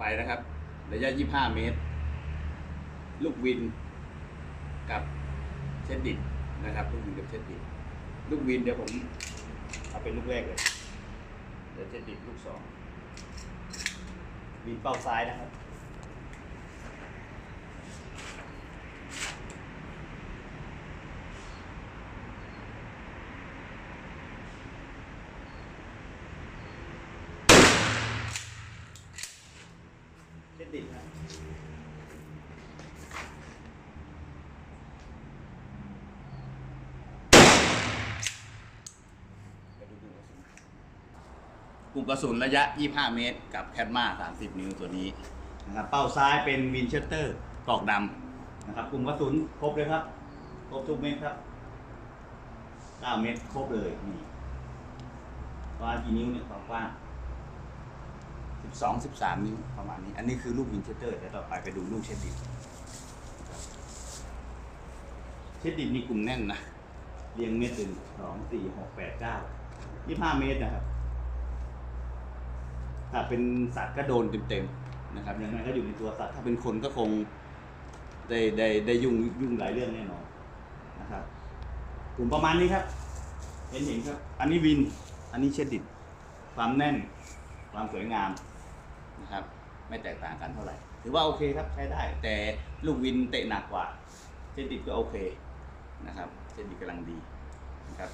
ไปนะครับ ระยะ 25 เมตร ลูกวินกับเช็ดดิบนะครับ ลูกวินกับเช็ดดิบลูกวินเดี๋ยวผมเอาเป็นลูกแรกเลย เดี๋ยวเช็ดดิบลูกสองวินเป้าซ้ายนะครับ เชดดิดนะไปดูกลุ่มกระสุนกระสุนระยะ 25 เมตร กับแคดมา 30 นิ้วตัวนี้นะครับ เป้าซ้ายเป็นวินเชสเตอร์กรอกดำนะครับ กลุ่มกระสุนครบเลยครับ ครบทุกเม็ดครับ 9 เมตรครบเลยนี่ประมากี่นิ้วเนี่ยความกว้าง 12 13 นิ้วประมาณนี้ อันนี้คือลูกวินเชสเตอร์เดี๋ยวต่อไปไปดูลูกเชดดิดเชดดิดนี่กลุ่มแน่นนะเรียงเม็ดเป็นสองสี่หกแปดเก้ายี่ห้าเมตรนะครับ ถ้าเป็นสัตว์ก็โดนเต็มๆนะครับยังไงก็อยู่ในตัวสัตว์ถ้าเป็นคนก็คงได้ได้ได้ยุ่งยุ่งหลายเรื่องแน่นอนนะครับกลุ่มประมาณนี้ครับ เห็นเห็นครับ อันนี้วิน อันนี้เชดดิดความแน่น ความสวยงาม นะครับ ไม่แตกต่างกันเท่าไหร่ ถือว่าโอเคครับใช้ได้ แต่ลูกวินเตะหนักกว่าเชดดิดก็โอเคนะครับเชดดิดกำลังดีนะครับ